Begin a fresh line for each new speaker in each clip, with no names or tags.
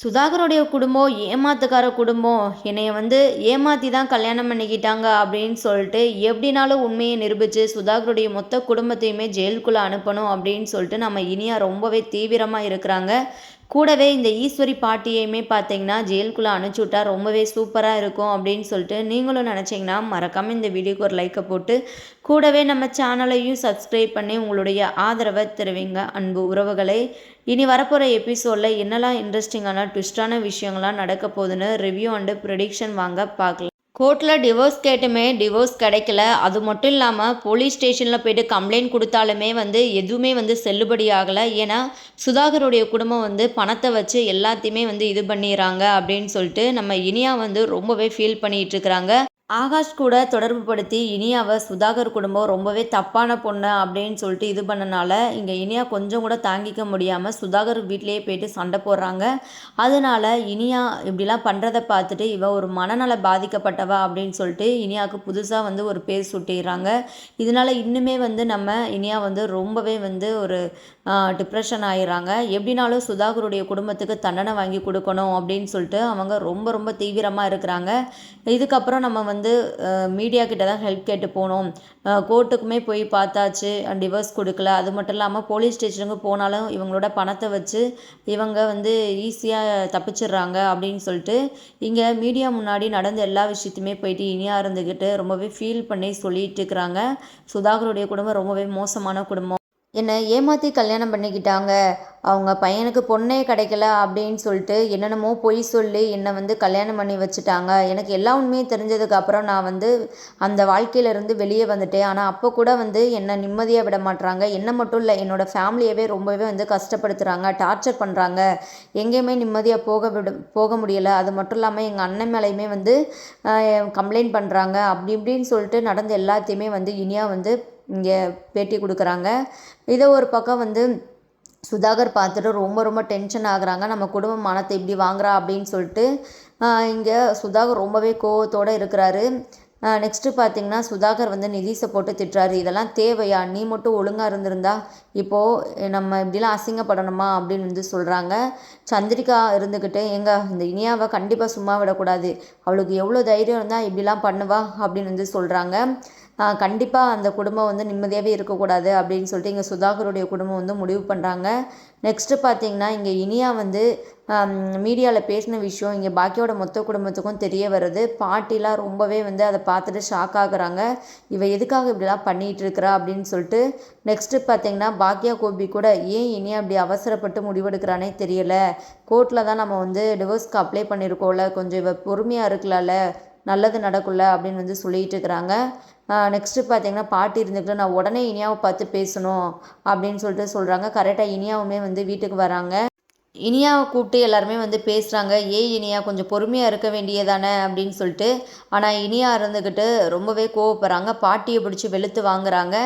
சுதாகருடைய குடும்பம் ஏமாத்துக்கார குடும்பம் என்னைய வந்து ஏமாற்றி தான் கல்யாணம் பண்ணிக்கிட்டாங்க அப்படின்னு சொல்லிட்டு எப்படினாலும் உண்மையை நிரூபித்து சுதாகருடைய மொத்த குடும்பத்தையுமே ஜெயிலுக்குள்ளே அனுப்பணும் அப்படின்னு சொல்லிட்டு நம்ம இனியா ரொம்பவே தீவிரமாக இருக்கிறாங்க. கூடவே இந்த ஈஸ்வரி பாட்டியையுமே பார்த்தீங்கன்னா ஜெயிலுக்குள்ளே அனுப்பிச்சுட்டா ரொம்பவே சூப்பராக இருக்கும் அப்படின்னு சொல்லிட்டு நீங்களும் நினச்சிங்கன்னா மறக்காமல் இந்த வீடியோக்கு ஒரு லைக்கை போட்டு கூடவே நம்ம சேனலையும் சப்ஸ்கிரைப் பண்ணி உங்களுடைய ஆதரவை தருவீங்க. அன்பு உறவுகளை இனி வரப்போகிற எபிசோடில் என்னெல்லாம் இன்ட்ரெஸ்டிங்கான ட்விஸ்டான விஷயங்கள்லாம் நடக்க போகுதுன்னு ரிவ்யூ அண்டு ப்ரொடிக்ஷன் வாங்க பார்க்கலாம். கோர்ட்டில் டிவோர்ஸ் கேட்டுமே டிவோர்ஸ் கிடைக்கல. அது மட்டும் இல்லாமல் போலீஸ் ஸ்டேஷனில் போயிட்டு கம்ப்ளைண்ட் கொடுத்தாலுமே வந்து எதுவுமே வந்து செல்லுபடி ஆகலை. ஏன்னா சுதாகருடைய குடும்பம் வந்து பணத்தை வச்சு எல்லாத்தையுமே வந்து இது பண்ணிடுறாங்க அப்படின்னு சொல்லிட்டு நம்ம இனியா வந்து ரொம்பவே ஃபீல் பண்ணிகிட்டு இருக்கிறாங்க. ஆகாஷ் கூட தொடர்பு படுத்தி இனியாவை சுதாகர் குடும்பம் ரொம்பவே தப்பான பொண்ணு அப்படின்னு சொல்லிட்டு இது பண்ணனால இங்கே இனியா கொஞ்சம் கூட தாங்கிக்க முடியாமல் சுதாகர் வீட்லேயே போயிட்டு சண்டை போடுறாங்க. அதனால இனியா இப்படிலாம் பண்ணுறதை பார்த்துட்டு இவ ஒரு மனநல பாதிக்கப்பட்டவா அப்படின்னு சொல்லிட்டு இனியாவுக்கு புதுசாக வந்து ஒரு பேர் சுட்டிடுறாங்க. இதனால இன்னுமே வந்து நம்ம இனியா வந்து ரொம்பவே வந்து ஒரு டிப்ரெஷன் ஆயிடுறாங்க. எப்படினாலும் சுதாகருடைய குடும்பத்துக்கு தண்டனை வாங்கி கொடுக்கணும் அப்படின்னு சொல்லிட்டு அவங்க ரொம்ப ரொம்ப தீவிரமாக இருக்கிறாங்க. இதுக்கப்புறம் நம்ம வந்து மீடியா கிட்ட தான் ஹெல்ப் கேட்டு போனோம். கோர்ட்டுக்குமே போய் பார்த்தாச்சு. டிவர்ஸ் கொடுக்கல. அது மட்டும் இல்லாமல் போலீஸ் ஸ்டேஷனுக்கு போனாலும் இவங்களோட பணத்தை வச்சு இவங்க வந்து ஈஸியாக தப்பிச்சிடுறாங்க அப்படின்னு சொல்லிட்டு இங்கே மீடியா முன்னாடி நடந்த எல்லா விஷயத்தையுமே போயிட்டு இனியாக இருந்துக்கிட்டு ரொம்பவே ஃபீல் பண்ணி சொல்லிட்டு இருக்கிறாங்க. சுதாகருடைய குடும்பம் ரொம்பவே மோசமான குடும்பம். என்னை ஏமாற்றி கல்யாணம் பண்ணிக்கிட்டாங்க. அவங்க பையனுக்கு பொண்ணே கிடைக்கல அப்படின்னு சொல்லிட்டு என்னென்னமோ பொய் சொல்லி என்னை வந்து கல்யாணம் பண்ணி வச்சுட்டாங்க. எனக்கு எல்லா உண்மையும் தெரிஞ்சதுக்கப்புறம் நான் வந்து அந்த வாழ்க்கையிலேருந்து வெளியே வந்துட்டேன். ஆனால் அப்போ கூட வந்து என்னை நிம்மதியாக விட மாட்டுறாங்க என்ன மட்டும் இல்லை என்னோடய ஃபேமிலியவே ரொம்பவே வந்து கஷ்டப்படுத்துகிறாங்க டார்ச்சர் பண்ணுறாங்க எங்கேயுமே நிம்மதியாக போக விட போக முடியலை. அது மட்டும் இல்லாமல் எங்கள் அண்ணன் மேலேயுமே வந்து கம்ப்ளைண்ட் பண்ணுறாங்க அப்படி இப்படின்னு சொல்லிட்டு நடந்த எல்லாத்தையுமே வந்து இனியாக வந்து இங்கே பேட்டி கொடுக்குறாங்க. இதை ஒரு பக்கம் வந்து சுதாகர் பார்த்துட்டு ரொம்ப ரொம்ப டென்ஷன் ஆகுறாங்க. நம்ம குடும்ப மானத்தை இப்படி வாங்குறா அப்படின்னு சொல்லிட்டு இங்கே சுதாகர் ரொம்பவே கோவத்தோடு இருக்கிறாரு. நெக்ஸ்ட்டு பார்த்தீங்கன்னா சுதாகர் வந்து நிதிஷை போட்டு திட்டுறாரு. இதெல்லாம் தேவையா? நீ மட்டும் ஒழுங்காக இருந்திருந்தா இப்போது நம்ம இப்படிலாம் அசிங்கப்படணுமா அப்படின்னு வந்து சொல்கிறாங்க சந்திரிகா இருந்துக்கிட்டு எங்க இந்த இனியாவை கண்டிப்பாக சும்மா விடக்கூடாது. அவளுக்கு எவ்வளோ தைரியம் இருந்தால் இப்படிலாம் பண்ணுவா? அப்படின்னு வந்து சொல்கிறாங்க கண்டிப்பாக அந்த குடும்பம் வந்து நிம்மதியாகவே இருக்கக்கூடாது அப்படின்னு சொல்லிட்டு இங்கே சுதாகருடைய குடும்பம் வந்து முடிவு பண்ணுறாங்க நெக்ஸ்ட்டு பார்த்தீங்கன்னா இங்கே இனியா வந்து மீடியாவில் பேசின விஷயம் இங்கே பாக்கியோட மொத்த குடும்பத்துக்கும் தெரிய வருது. பாட்டிலாம் ரொம்பவே வந்து அதை பார்த்துட்டு ஷாக் ஆகுறாங்க. இவ எதுக்காக இப்படிலாம் பண்ணிகிட்டு இருக்கிறா அப்படின்னு சொல்லிட்டு நெக்ஸ்ட்டு பார்த்தீங்கன்னா பாக்கியா கோபி கூட ஏன் இனியா அப்படி அவசரப்பட்டு முடிவெடுக்கிறானே தெரியல. கோர்ட்டில் தான் நம்ம வந்து டிவோர்ஸ்க்கு அப்ளை பண்ணியிருக்கோம்ல கொஞ்சம் இவ பொறுமையாக இருக்கலாம்ல. நல்லது நடக்கல அப்படின்னு வந்து சொல்லிகிட்டு இருக்கிறாங்க. நெக்ஸ்ட்டு பார்த்தீங்கன்னா பாட்டி இருந்துக்கிட்டு நான் உடனே இனியாவை பார்த்து பேசணும் அப்படின்னு சொல்லிட்டு சொல்கிறாங்க கரெக்டாக இனியாவுமே வந்து வீட்டுக்கு வராங்க. இனியாவை கூப்பிட்டு எல்லாருமே வந்து பேசுகிறாங்க ஏ இனியா கொஞ்சம் பொறுமையாக இருக்க வேண்டியதானே? அப்படின்னு சொல்லிட்டு ஆனால் இனியா இருந்துக்கிட்டு ரொம்பவே கோவப்படுறாங்க. பாட்டியை பிடிச்சி வெளுத்து வாங்குறாங்க.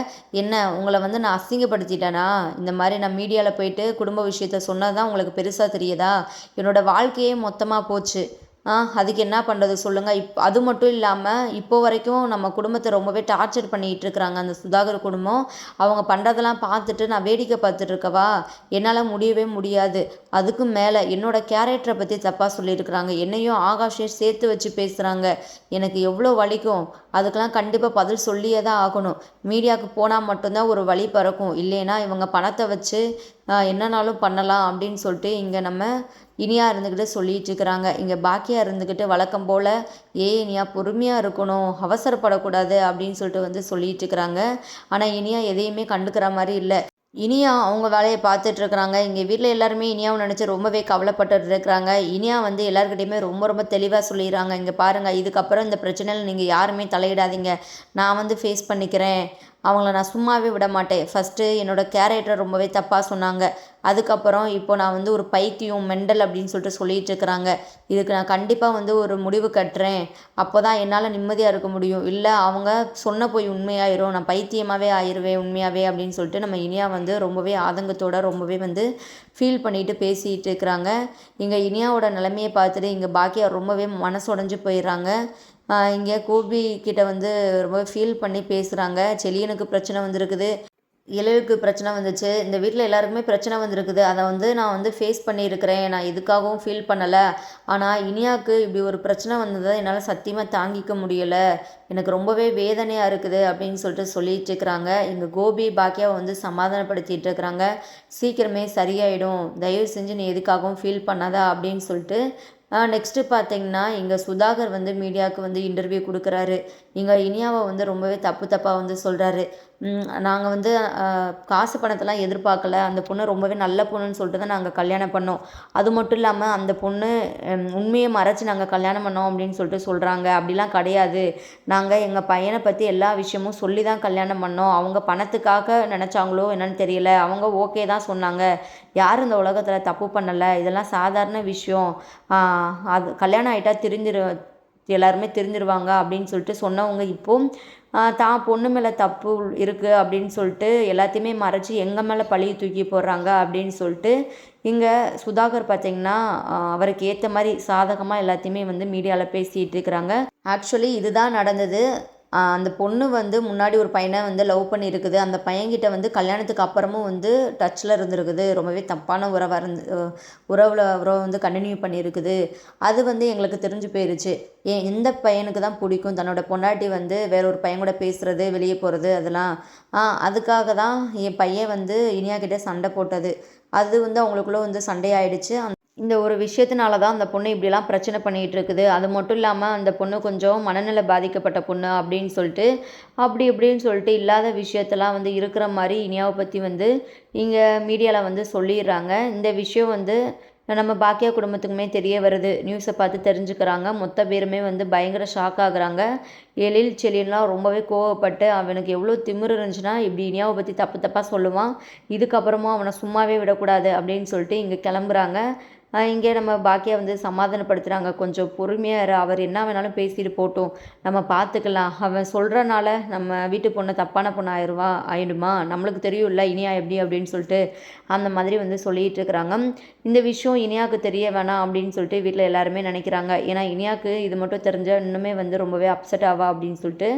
என்ன உங்களை வந்து நான் அசிங்கப்படுத்திட்டேனா? இந்த மாதிரி நான் மீடியாவில் போயிட்டு குடும்ப விஷயத்த சொன்னது தான் உங்களுக்கு பெருசாக தெரியுதா? என்னோடய வாழ்க்கையே மொத்தமாக போச்சு. அதுக்கு என்ன பண்ணுறது சொல்லுங்கள் இப் அது மட்டும் இல்லாமல் இப்போ வரைக்கும் நம்ம குடும்பத்தை ரொம்பவே டார்ச்சர் பண்ணிகிட்டு இருக்கிறாங்க அந்த சுதாகர் குடும்பம். அவங்க பண்ணுறதெல்லாம் பார்த்துட்டு நான் வேடிக்கை பார்த்துட்டு இருக்கவா? என்னால் முடியவே முடியாது. அதுக்கும் மேலே என்னோடய கேரக்டரை பற்றி தப்பாக சொல்லியிருக்கிறாங்க. என்னையும் ஆகாஷையும் சேர்த்து வச்சு பேசுகிறாங்க எனக்கு எவ்வளோ வலிக்கும். அதுக்கெல்லாம் கண்டிப்பாக பதில் சொல்லியே தான் ஆகணும். மீடியாவுக்கு போனால் மட்டும்தான் ஒரு வழி பறக்கும். இல்லைன்னா இவங்க பணத்தை வச்சு என்னன்னாலும் பண்ணலாம் அப்படின்னு சொல்லிட்டு இங்கே நம்ம இனியா இருந்துக்கிட்டு சொல்லிட்டு இருக்கிறாங்க. இங்கே பாக்கியா இருந்துக்கிட்டு வழக்கம் போல் ஏ இனியா பொறுமையாக இருக்கணும் அவசரப்படக்கூடாது அப்படின்னு சொல்லிட்டு வந்து சொல்லிட்டு இருக்கிறாங்க. ஆனால் இனியா எதையுமே கண்டுக்கிற மாதிரி இல்லை. இனியா அவங்க வேலையை பார்த்துட்ருக்குறாங்க இங்கே வீட்டில் எல்லாருமே இனியாவை நினச்சி ரொம்பவே கவலைப்பட்டு இருக்கிறாங்க. இனியா வந்து எல்லாருக்கிட்டையுமே ரொம்ப ரொம்ப தெளிவாக சொல்லிடுறாங்க. இங்கே பாருங்கள் இதுக்கப்புறம் இந்த பிரச்சனையில் நீங்கள் யாருமே தலையிடாதீங்க. நான் வந்து ஃபேஸ் பண்ணிக்கிறேன். அவங்கள நான் சும்மாவே விட மாட்டேன். ஃபஸ்ட்டு என்னோடய கேரக்டரை ரொம்பவே தப்பாக சொன்னாங்க. அதுக்கப்புறம் இப்போ நான் வந்து ஒரு பைத்தியம் மெண்டல் அப்படின்னு சொல்லிட்டு சொல்லிகிட்டு இருக்கிறாங்க. இதுக்கு நான் கண்டிப்பாக வந்து ஒரு முடிவு கட்டுறேன். அப்போ தான் என்னால் நிம்மதியாக இருக்க முடியும். இல்லை அவங்க சொன்ன போய் உண்மையாயிரும். நான் பைத்தியமாகவே ஆயிடுவேன் உண்மையாகவே அப்படின்னு சொல்லிட்டு நம்ம இனியா வந்து ரொம்பவே ஆதங்கத்தோட ரொம்பவே வந்து ஃபீல் பண்ணிட்டு பேசிகிட்டு இருக்கிறாங்க. இங்கே இனியாவோட நிலைமையை பார்த்துட்டு இங்கே பாக்கியா ரொம்பவே மனசு உடஞ்சி போயிடுறாங்க. இங்கே கோபி கிட்ட வந்து ரொம்ப ஃபீல் பண்ணி பேசுகிறாங்க செலியனுக்கு பிரச்சனை வந்திருக்குது. இளவுக்கு பிரச்சனை வந்துச்சு. இந்த வீட்டில் எல்லாருக்குமே பிரச்சனை வந்திருக்குது. அதை வந்து நான் வந்து ஃபேஸ் பண்ணியிருக்கிறேன். நான் எதுக்காகவும் ஃபீல் பண்ணலை. ஆனால் இனியாவுக்கு இப்படி ஒரு பிரச்சனை வந்ததை என்னால் சத்தியமாக தாங்கிக்க முடியலை. எனக்கு ரொம்பவே வேதனையாக இருக்குது அப்படின்னு சொல்லிட்டு சொல்லிட்டு இருக்கிறாங்க. எங்கள் கோபி பாக்கியாவை வந்து சமாதானப்படுத்திட்டு இருக்கிறாங்க. சீக்கிரமே சரியாயிடும். தயவு செஞ்சு நீ எதுக்காகவும் ஃபீல் பண்ணாதா அப்படின்னு சொல்லிட்டு நெக்ஸ்ட்டு பார்த்தீங்கன்னா இங்கே சுதாகர் வந்து மீடியாவுக்கு வந்து இன்டர்வியூ கொடுக்குறாரு. இங்கே இனியாவை வந்து ரொம்பவே தப்பு தப்பாக வந்து சொல்கிறாரு நாங்கள் வந்து காசு பணத்தெல்லாம் எதிர்பார்க்கல. அந்த பொண்ணு ரொம்பவே நல்ல பொண்ணுன்னு சொல்லிட்டு தான் நாங்கள் கல்யாணம் பண்ணோம். அது மட்டும் இல்லாமல் அந்த பொண்ணு உண்மையை மறைச்சி நாங்கள் கல்யாணம் பண்ணோம் அப்படின்னு சொல்லிட்டு சொல்கிறாங்க அப்படிலாம் கிடையாது. நாங்கள் எங்கள் பையனை பற்றி எல்லா விஷயமும் சொல்லி தான் கல்யாணம் பண்ணோம். அவங்க பணத்துக்காக நினச்சாங்களோ என்னன்னு தெரியல. அவங்க ஓகே தான் சொன்னாங்க. யாரும் இந்த உலகத்தில் தப்பு பண்ணலை. இதெல்லாம் சாதாரண விஷயம். அது கல்யாணம் ஆகிட்டா தெரிஞ்சிரு எல்லாருமே தெரிஞ்சிருவாங்க அப்படின்னு சொல்லிட்டு சொன்னவங்க இப்போது தான் பொண்ணு மேலே தப்பு இருக்குது அப்படின்னு சொல்லிட்டு எல்லாத்தையுமே மறைச்சி எங்கள் மேலே பழியை தூக்கி போடுறாங்க அப்படின்னு சொல்லிட்டு இங்கே சுதாகர் பார்த்திங்கன்னா அவருக்கு ஏற்ற மாதிரி சாதகமாக எல்லாத்தையுமே வந்து மீடியாவில் பேசிகிட்டு இருக்கிறாங்க. ஆக்சுவலி இதுதான் நடந்தது. அந்த பொண்ணு வந்து முன்னாடி ஒரு பையனை வந்து லவ் பண்ணியிருக்குது. அந்த பையன்கிட்ட வந்து கல்யாணத்துக்கு அப்புறமும் வந்து டச்சில் இருந்திருக்குது. ரொம்பவே தப்பான உறவாக இருந்து உறவில் உறவை வந்து கண்டினியூ பண்ணியிருக்குது. அது வந்து எங்களுக்கு தெரிஞ்சு போயிருச்சு. ஏன் இந்த பையனுக்கு தான் பிடிக்கும். தன்னோட பொண்டாட்டி வந்து வேற ஒரு பையன் கூட பேசுகிறது வெளியே போகிறது அதெல்லாம். அதுக்காக தான் என் பையன் வந்து இனியா கிட்டே சண்டை போட்டது. அது வந்து அவங்களுக்குள்ளே வந்து சண்டையாயிடுச்சு. இந்த ஒரு விஷயத்தினால தான் அந்த பொண்ணு இப்படிலாம் பிரச்சனை பண்ணிகிட்டு இருக்குது. அது மட்டும் இல்லாமல் அந்த பொண்ணு கொஞ்சம் மனநிலை பாதிக்கப்பட்ட பொண்ணு அப்படின்னு சொல்லிட்டு அப்படி இப்படின்னு சொல்லிட்டு இல்லாத விஷயத்தெல்லாம் வந்து இருக்கிற மாதிரி இனியாவை பற்றி வந்து இங்கே மீடியாவில் வந்து சொல்லிடுறாங்க. இந்த விஷயம் வந்து நம்ம பாக்கியா குடும்பத்துக்குமே தெரிய வருது. நியூஸை பார்த்து தெரிஞ்சுக்கிறாங்க. மொத்த பேருமே வந்து பயங்கர ஷாக் ஆகுறாங்க. எழில் செழியெல்லாம் ரொம்பவே கோவப்பட்டு அவனுக்கு எவ்வளோ திமிரு இருந்துச்சுன்னா இப்படி இனியாவை பற்றி தப்பு தப்பாக சொல்லுவான். இதுக்கப்புறமா அவனை சும்மாவே விடக்கூடாது அப்படின்னு சொல்லிட்டு இங்கே கிளம்புறாங்க. இங்கே நம்ம பாக்கியா வந்து சமாதானப்படுத்துகிறாங்க கொஞ்சம் பொறுமையாக இரு. அவர் என்ன வேணாலும் பேசிட்டு போட்டோம். நம்ம பார்த்துக்கலாம் அவன் சொல்கிறனால நம்ம வீட்டு பொண்ணு தப்பான பொண்ணு ஆயிடுவா ஆயிடுமா? நம்மளுக்கு தெரியும்ல இனியா எப்படி அப்படின்னு சொல்லிட்டு அந்த மாதிரி வந்து சொல்லிகிட்டு இருக்கிறாங்க. இந்த விஷயம் இனியாவுக்கு தெரிய வேணாம் அப்படின்னு சொல்லிட்டு வீட்டில் எல்லாருமே நினைக்கிறாங்க. ஏன்னா இனியாவுக்கு இது மட்டும் தெரிஞ்சால் இன்னுமே வந்து ரொம்பவே அப்செட் ஆவா அப்படின்னு சொல்லிட்டு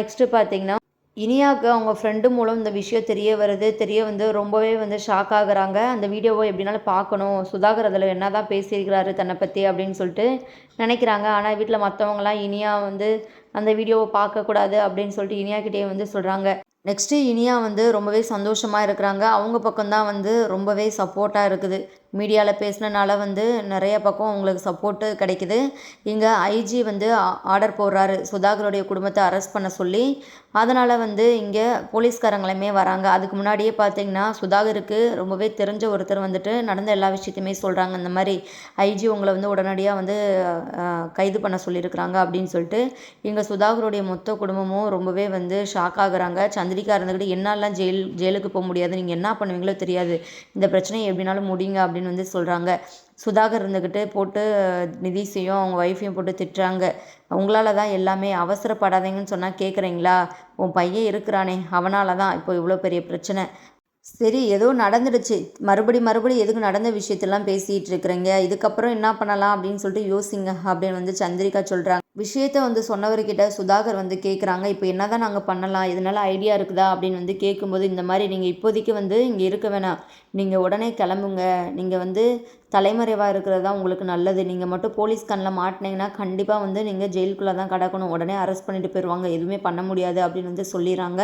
நெக்ஸ்ட்டு பார்த்தீங்கன்னா இனியாவுக்கு அவங்க ஃப்ரெண்டு மூலம் இந்த விஷயம் தெரிய வருது. தெரிய வந்து ரொம்பவே வந்து ஷாக் ஆகுறாங்க. அந்த வீடியோவை எப்படினாலும் பார்க்கணும். சுதாகர் அதில் என்ன தான் பேசியிருக்கிறாரு தன்னை பற்றி அப்படின்னு சொல்லிட்டு நினைக்கிறாங்க. ஆனால் வீட்டில் மற்றவங்களாம் இனியா வந்து அந்த வீடியோவை பார்க்கக்கூடாது அப்படின்னு சொல்லிட்டு இனியாக்கிட்டே வந்து சொல்கிறாங்க நெக்ஸ்ட்டு இனியா வந்து ரொம்பவே சந்தோஷமாக இருக்கிறாங்க. அவங்க பக்கம்தான் வந்து ரொம்பவே சப்போர்ட்டாக இருக்குது. மீடியாவில் பேசினனால வந்து நிறைய பக்கம் அவங்களுக்கு சப்போர்ட்டு கிடைக்குது. இங்கே ஐஜி வந்து ஆர்டர் போடுறாரு. சுதாகருடைய குடும்பத்தை அரெஸ்ட் பண்ண சொல்லி அதனால் வந்து இங்கே போலீஸ்காரங்களுமே வராங்க. அதுக்கு முன்னாடியே பார்த்தீங்கன்னா சுதாகருக்கு ரொம்பவே தெரிஞ்ச ஒருத்தர் வந்துட்டு நடந்த எல்லா விஷயத்தையுமே சொல்கிறாங்க இந்த மாதிரி ஐஜி உங்களை வந்து உடனடியாக வந்து கைது பண்ண சொல்லியிருக்கிறாங்க அப்படின்னு சொல்லிட்டு இங்கே சுதாகருடைய மொத்த குடும்பமும் ரொம்பவே வந்து ஷாக் ஆகுறாங்க. சந்திரிகா இருந்துக்கிட்டு என்னெல்லாம் ஜெயில் ஜெயிலுக்கு போக முடியாது. நீங்கள் என்ன பண்ணுவீங்களோ தெரியாது. இந்த பிரச்சனையை எப்படினாலும் முடியுங்க அப்படின்னு அப்படின்னு வந்து சொல்கிறாங்க சுதாகர் இருந்துக்கிட்டு போட்டு நிதிஷையும் அவங்க ஒய்ஃபையும் போட்டு திட்டுறாங்க. உங்களால் தான் எல்லாமே அவசரப்படாதீங்கன்னு சொன்னால் கேட்குறீங்களா உன் பையன் இருக்கிறானே அவனால தான் இப்போ இவ்வளோ பெரிய பிரச்சனை. சரி ஏதோ நடந்துடுச்சு. மறுபடி மறுபடி எதுக்கு நடந்த விஷயத்தெல்லாம் பேசிகிட்டு இருக்கிறீங்க? இதுக்கப்புறம் என்ன பண்ணலாம் அப்படின்னு சொல்லிட்டு யோசிங்க அப்படின்னு வந்து சந்திரிகா சொல்கிறாங்க விஷயத்த வந்து சொன்னவர்கிட்ட சுதாகர் வந்து கேட்குறாங்க இப்போ என்ன தான் நாங்கள் பண்ணலாம்? இதனால் ஐடியா இருக்குதா? அப்படின்னு வந்து கேட்கும்போது இந்த மாதிரி நீங்கள் இப்போதைக்கு வந்து இங்கே இருக்க வேணாம். நீங்கள் உடனே கிளம்புங்க. நீங்கள் வந்து தலைமறைவாக இருக்கிறது தான் உங்களுக்கு நல்லது. நீங்கள் மட்டும் போலீஸ் கண்ணில் மாட்டினீங்கன்னா கண்டிப்பாக வந்து நீங்கள் ஜெயிலுக்குள்ளே தான் கிடக்கணும். உடனே அரெஸ்ட் பண்ணிட்டு போயிடுவாங்க எதுவுமே பண்ண முடியாது அப்படின்னு வந்து சொல்லிடுறாங்க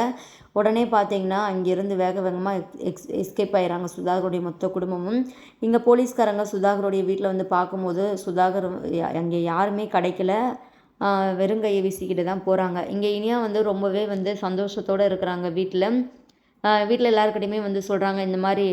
உடனே பார்த்தீங்கன்னா அங்கேருந்து வேக வேகமாக எக்ஸ் எஸ்கேப் ஆயிடுறாங்க சுதாகருடைய மொத்த குடும்பமும். இங்கே போலீஸ்காரங்க சுதாகருடைய வீட்டில் வந்து பார்க்கும்போது சுதாகர் அங்கே யாருமே கிடைக்கல. வெறுங்கையை வீசிக்கிட்டு தான் போகிறாங்க இங்கே இனியா வந்து ரொம்பவே வந்து சந்தோஷத்தோடு இருக்கிறாங்க வீட்டில் வீட்டில் எல்லாருக்கிட்டையுமே வந்து சொல்கிறாங்க இந்த மாதிரி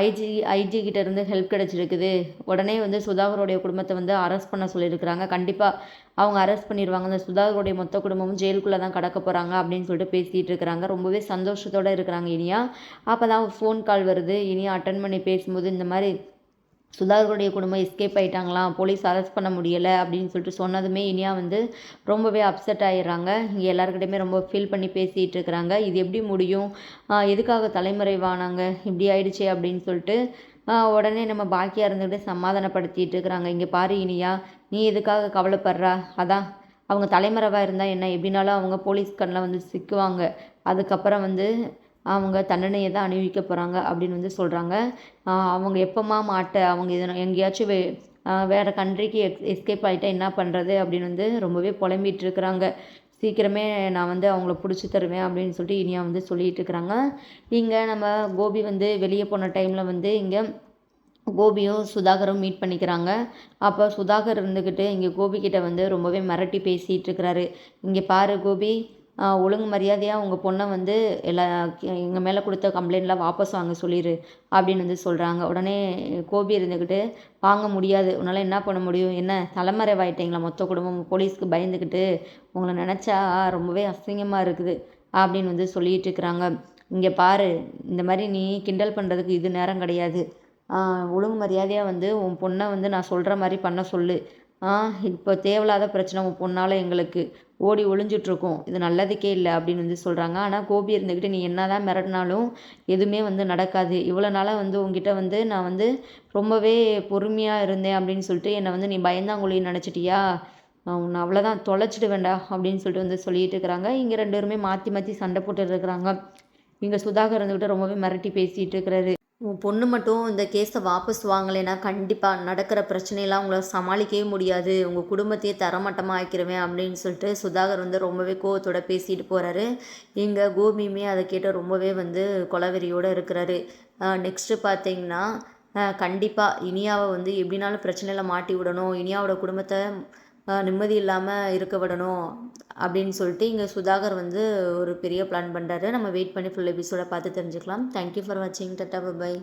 ஐஜி ஐஜி கிட்டேருந்து ஹெல்ப் கிடச்சிருக்குது. உடனே வந்து சுதாகருடைய குடும்பத்தை வந்து அரெஸ்ட் பண்ண சொல்லியிருக்கிறாங்க. கண்டிப்பாக அவங்க அரெஸ்ட் பண்ணிடுவாங்க அந்த சுதாகருடைய மொத்த குடும்பமும் ஜெயிலுக்குள்ளே தான் கடக்க போகிறாங்க அப்படின்னு சொல்லிட்டு பேசிகிட்டு இருக்கிறாங்க. ரொம்பவே சந்தோஷத்தோடு இருக்கிறாங்க இனியா. அப்போ தான் ஃபோன் கால் வருது. இனியா அட்டன் பண்ணி பேசும்போது இந்த மாதிரி சுதாகருடைய குடும்பம் எஸ்கேப் ஆகிட்டாங்களாம் போலீஸ் அரெஸ்ட் பண்ண முடியலை அப்படின்னு சொல்லிட்டு சொன்னதுமே இனியா வந்து ரொம்பவே அப்செட் ஆகிடுறாங்க இங்கே எல்லாருக்கிட்டையுமே ரொம்ப ஃபீல் பண்ணி பேசிகிட்டு இருக்கிறாங்க. இது எப்படி முடியும்? எதுக்காக தலைமறைவானாங்க? இப்படி ஆயிடுச்சு அப்படின்னு சொல்லிட்டு உடனே நம்ம பாக்கியாக இருந்துக்கிட்டு சமாதானப்படுத்திட்டு இருக்கிறாங்க. இங்கே பாரு இனியா நீ எதுக்காக கவலைப்படுறா? அதான் அவங்க தலைமறைவாக இருந்தால் என்ன? எப்படினாலும் அவங்க போலீஸ் கண்ணில் வந்து சிக்குவாங்க. அதுக்கப்புறம் வந்து அவங்க தண்டனையை தான் அணிவிக்க போகிறாங்க அப்படின்னு வந்து சொல்கிறாங்க அவங்க எப்போம்மா மாட்ட அவங்க இதை எங்கேயாச்சும் வே வேறு கண்ட்ரிக்கு எக்ஸ் எஸ்கேப் ஆகிட்டா என்ன பண்ணுறது அப்படின்னு வந்து ரொம்பவே புலம்பிகிட்டு இருக்கிறாங்க. சீக்கிரமே நான் வந்து அவங்கள பிடிச்சி தருவேன் அப்படின்னு சொல்லிட்டு இனியா வந்து சொல்லிகிட்டு இருக்கிறாங்க. இங்கே நம்ம கோபி வந்து வெளியே போன டைமில் வந்து இங்கே கோபியும் சுதாகரும் மீட் பண்ணிக்கிறாங்க. அப்போ சுதாகர் இருந்துக்கிட்டு இங்கே கோபிக்கிட்ட வந்து ரொம்பவே மிரட்டி பேசிகிட்டு இருக்கிறாரு. இங்கே பாரு கோபி ஒழுங்கு மரியாதையாக உங்கள் பொண்ணை வந்து எல்லா எங்கள் மேலே கொடுத்த கம்ப்ளைண்ட்லாம் வாபஸ் வாங்க சொல்லிடு அப்படின்னு வந்து சொல்கிறாங்க உடனே கோபி இருந்துக்கிட்டு வாங்க முடியாது. உன்னால் என்ன பண்ண முடியும்? என்ன? தலைமறைவாயிட்டீங்களா மொத்த குடும்பம் போலீஸ்க்கு பயந்துக்கிட்டு உங்களை நினச்சா ரொம்பவே அசிங்கமாக இருக்குது அப்படின்னு வந்து சொல்லிகிட்டு இருக்கிறாங்க. இங்கே பாரு இந்த மாதிரி நீ கிண்டல் பண்ணுறதுக்கு இது நேரம் கிடையாது. ஒழுங்கு மரியாதையாக வந்து உன் பொண்ணை வந்து நான் சொல்கிற மாதிரி பண்ண சொல்லு. இப்போ தேவையில்லாத பிரச்சனை உன் பொண்ணால் எங்களுக்கு. ஓடி ஒளிஞ்சிட்ருக்கும். இது நல்லதுக்கே இல்லை அப்படின்னு வந்து சொல்கிறாங்க ஆனால் கோபி இருந்துக்கிட்டு நீ என்ன தான் மிரட்டினாலும் எதுவுமே வந்து நடக்காது. இவ்வளோ நாளாக வந்து உங்ககிட்ட வந்து நான் வந்து ரொம்பவே பொறுமையாக இருந்தேன் அப்படின்னு சொல்லிட்டு என்னை வந்து நீ பயந்தாங்குழின்னு நினச்சிட்டியா? உன்னை அவ்வளோதான் தொலைச்சிட்டு வேண்டா அப்படின்னு சொல்லிட்டு வந்து சொல்லிட்டு இருக்கிறாங்க. இங்கே ரெண்டு பேருமே மாற்றி மாற்றி சண்டை போட்டு இருக்கிறாங்க. இங்கே சுதாகர் இருந்துக்கிட்டு ரொம்பவே மிரட்டி பேசிகிட்டு இருக்கிறாரு. உன் பொண்ணு மட்டும் இந்த கேஸை வாபஸ் வாங்கலைன்னா கண்டிப்பாக நடக்கிற பிரச்சனையெல்லாம் உங்களை சமாளிக்கவே முடியாது. உங்கள் குடும்பத்தையே தரமட்டமாக ஆக்கிடுவேன் அப்படின்னு சொல்லிட்டு சுதாகர் வந்து ரொம்பவே கோவத்தோட பேசிட்டு போகிறாரு இங்கே கோபியுமே அதை கேட்டு ரொம்பவே வந்து கொலவெறியோடு இருக்கிறாரு. நெக்ஸ்ட்டு பார்த்தீங்கன்னா கண்டிப்பாக இனியாவை வந்து எப்படினாலும் பிரச்சனையில் மாட்டி விடணும். இனியாவோட குடும்பத்தை நிம்மதி இல்லாமல் இருக்க விடணும் அப்படின்னு சொல்லிட்டு இங்கே சுதாகர் வந்து ஒரு பெரிய பிளான் பண்ணுறாரு நம்ம வெயிட் பண்ணி ஃபுல் எபிசோடை பார்த்து தெரிஞ்சுக்கலாம். தேங்க்யூ ஃபார் வாட்சிங் டட்டா பை